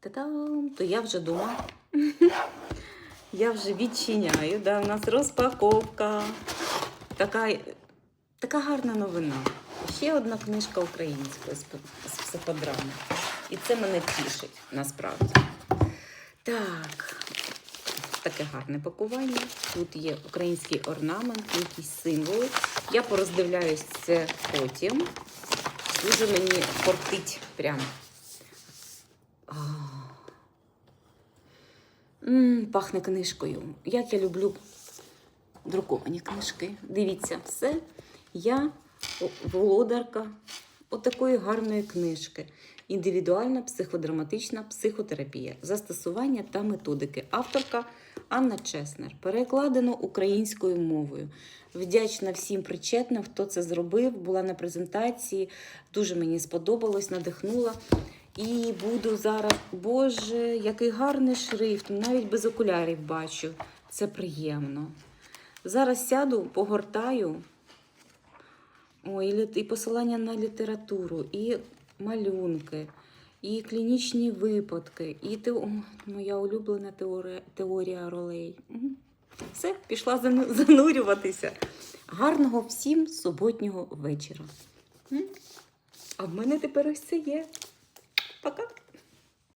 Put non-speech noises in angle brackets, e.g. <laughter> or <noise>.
Та-дам! То я вже дома. Я вже відчиняю. Да, у нас розпаковка. Така, така гарна новина. Ще одна книжка української з, психодрами. І це мене тішить насправді. Так, таке гарне пакування. Тут є український орнамент, якісь символи. Я пороздивляюсь це потім. Дуже мені кортить прям. А. М, пахне книжкою. Як я люблю друковані книжки. Дивіться, все. Я володарка отакої гарної книжки. Індивідуальна психодраматична психотерапія, застосування та методики. Авторка Анна Чеснер. Перекладено українською мовою. Вдячна всім причетним, хто це зробив. Була на презентації. Дуже мені сподобалось, надихнула. І буду зараз. Боже, який гарний шрифт. Навіть без окулярів бачу. Це приємно. Зараз сяду, погортаю. Ой, і посилання на літературу, і малюнки, і клінічні випадки, і те... О, моя улюблена теорія, теорія ролей. Все, пішла <laughs> занурюватися. Гарного всім суботнього вечора. А в мене тепер ось це є. Пока.